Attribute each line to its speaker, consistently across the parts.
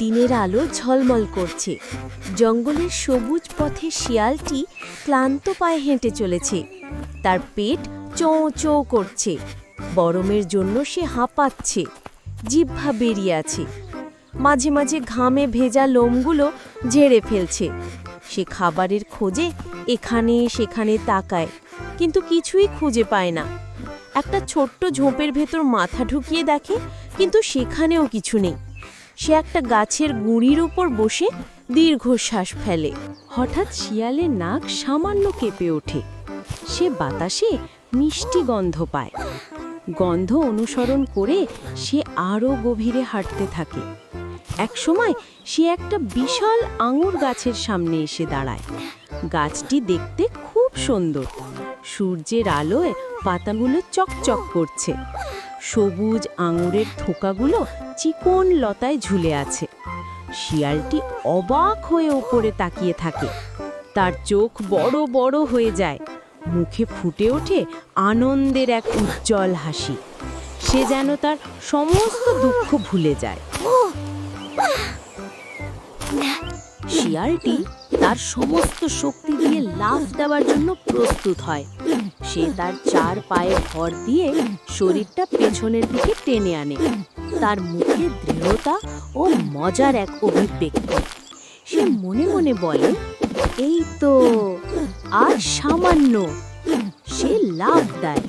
Speaker 1: দিনের আলো ঝলমল করছে। জঙ্গলের সবুজ পথে শিয়ালটি ক্লান্ত পায়ে হেঁটে চলেছে। তার পেট চোঁ চোঁ করছে। গরমের জন্য সে হাঁপাচ্ছে। জিহ্বা বেরিয়ে আছে। মাঝে মাঝে ঘামে ভেজা লোমগুলো ঝেড়ে ফেলছে। সে খাবারের খোঁজে এখানে সেখানে তাকায়, কিন্তু কিছুই খুঁজে পায় না। একটা ছোট্ট ঝোপের ভেতর মাথা ঢুকিয়ে দেখে, কিন্তু সেখানেও কিছু নেই। সে একটা গাছের গুঁড়ির উপর বসে দীর্ঘশ্বাস ফেলে। হঠাৎ শিয়ালের নাক সামান্য কেঁপে ওঠে। সে বাতাসে মিষ্টি গন্ধ পায়। গন্ধ অনুসরণ করে সে আরও গভীরে হাঁটতে থাকে। একসময় সে একটা বিশাল আঙুর গাছের সামনে এসে দাঁড়ায়। গাছটি দেখতে খুব সুন্দর। সূর্যের আলোয় পাতাগুলো চকচক করছে। সবুজ আঙুরের থোকাগুলো চিকন লতায় ঝুলে আছে। শিয়ালটি অবাক হয়ে ওপরে তাকিয়ে থাকে। তার চোখ বড় বড় হয়ে যায়। মুখে ফুটে ওঠে আনন্দের এক উজ্জ্বল হাসি। সে যেন তার সমস্ত দুঃখ ভুলে যায়। শিয়ালটি তার সমস্ত শক্তি দিয়ে লাফ দেওয়ার জন্য প্রস্তুত হয়। সে তার চার পায়ে ভর দিয়ে শরীরটা পেছনের দিকে টেনে আনে। তার মুখে দৃঢ়তা ও মজার এক অভিব্যক্তি। সে মনে মনে বলে, এই তো আর সামান্য। সে লাভ দেয়,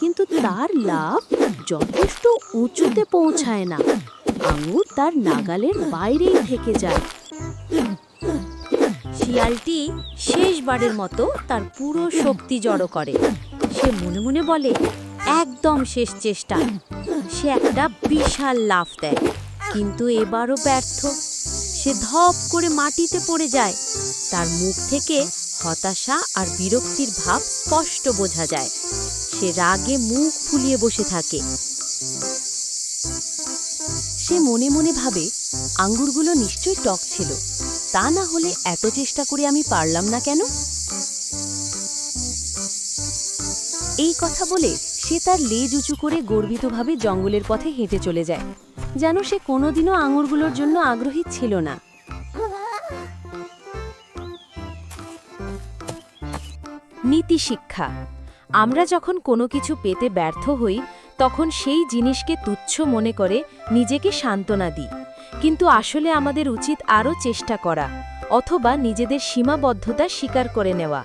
Speaker 1: কিন্তু তার লাভ যথেষ্ট উঁচুতে পৌঁছায় না। আঙুর তার নাগালের বাইরেই থেকে যায়। শিয়ালটি শেষবারের মতো তার পুরো শক্তি জড়ো করে। সে মনে মনে বলে, একদম শেষ চেষ্টা। সে একটা বিশাল লাফ দেয়, কিন্তু এবারও ব্যর্থ। সে ধপ করে মাটিতে পড়ে যায়। তার মুখ থেকে হতাশা আর বিরক্তির ভাব স্পষ্ট বোঝা যায়। সে রাগে মুখ ফুলিয়ে বসে থাকে। সে মনে মনে ভাবে, আঙ্গুরগুলো নিশ্চয়ই টক ছিল। তা না হলে এত চেষ্টা করে আমি পারলাম না কেন? এই কথা বলে সে তার লেজ উঁচু করে গর্বিতভাবে জঙ্গলের পথে হেঁটে চলে যায়, যেন সে কোনোদিনও আঙুরগুলোর জন্য আগ্রহী ছিল না। নীতি শিক্ষা। আমরা যখন কোনো কিছু পেতে ব্যর্থ হই, তখন সেই জিনিসকে তুচ্ছ মনে করে নিজেকে সান্ত্বনা দিই। কিন্তু আসলে আমাদের উচিত আরও চেষ্টা করা অথবা নিজেদের সীমাবদ্ধতা স্বীকার করে নেওয়া।